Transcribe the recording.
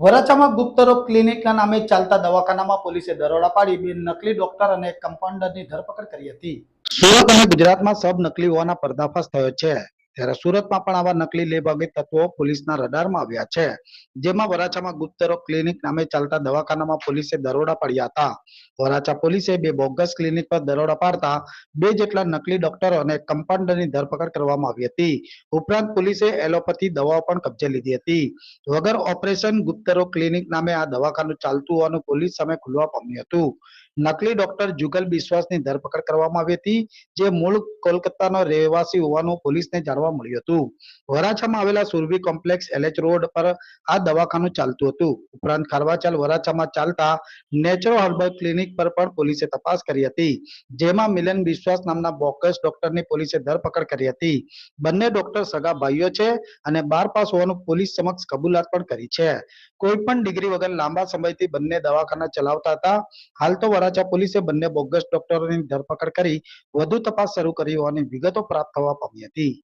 વરાછામાં ગુપ્તરોગ ક્લિનિકના નામે ચાલતા દવાખાનામાં પોલીસે દરોડા પાડી બે નકલી ડોક્ટર અને કમ્પાઉન્ડરની ધરપકડ કરી હતી. સુરત અને ગુજરાતમાં સબ નકલી હોવાના પર્દાફાશ થયો છે. ત્યારે સુરતમાં પણ આવા નકલી લેભાગી તત્વો પોલીસના રડારમાં આવ્યા છે. જેમાં વરાછામાં ગુપ્તરો ક્લિનિક નામે ચાલતા દવાખાનામાં પોલીસે દરોડા પાડ્યા હતા. વરાછા પોલીસે બે બોગસ ક્લિનિક પર દરોડા પાડતા બે જેટલા નકલી ડોક્ટરો અને કમ્પાઉન્ડરની ધરપકડ કરવામાં આવી હતી. ઉપરાંત પોલીસે એલોપેથી દવાઓ પણ કબજે લીધી હતી. વગર ઓપરેશન ગુપ્તરો ક્લિનિક નામે આ દવાખાનું ચાલતું હોવાનું પોલીસ સામે ખુલવા પામ્યું હતું. નકલી ડોક્ટર જુગલ બિશ્વાસની ધરપકડ કરવામાં આવી હતી. જે મૂળ કોલકાતાનો રહેવાસી હોવાનું પોલીસને જાણવા મળ્યું હતું. વરાછામાં આવેલા સુરભી કોમ્પ્લેક્સ એલએચ રોડ પર આ દવાખાનું ચાલતું હતું. ઉપરાંત ખારવાચાલ વરાછામાં ચાલતા નેચરો હર્બલ ક્લિનિક પર પણ પોલીસે તપાસ કરી હતી. જેમાં મિલન વિશ્વાસ નામના બોકસ ડોક્ટરની પોલીસે ધરપકડ કરી હતી. બંને ડોક્ટર સગા ભાઈઓ છે અને બાર પાસ હોવાનું પોલીસ સમક્ષ કબૂલાત પણ કરી છે. કોઈ પણ ડિગ્રી વગર લાંબા સમયથી બંને દવાખાના ચલાવતા હતા. હાલ તો વરાછા પોલીસે બંને બોગસ ડોક્ટરોની ધરપકડ કરી વધુ તપાસ શરૂ કરી હોવાની વિગતો પ્રાપ્ત થવા પામી હતી.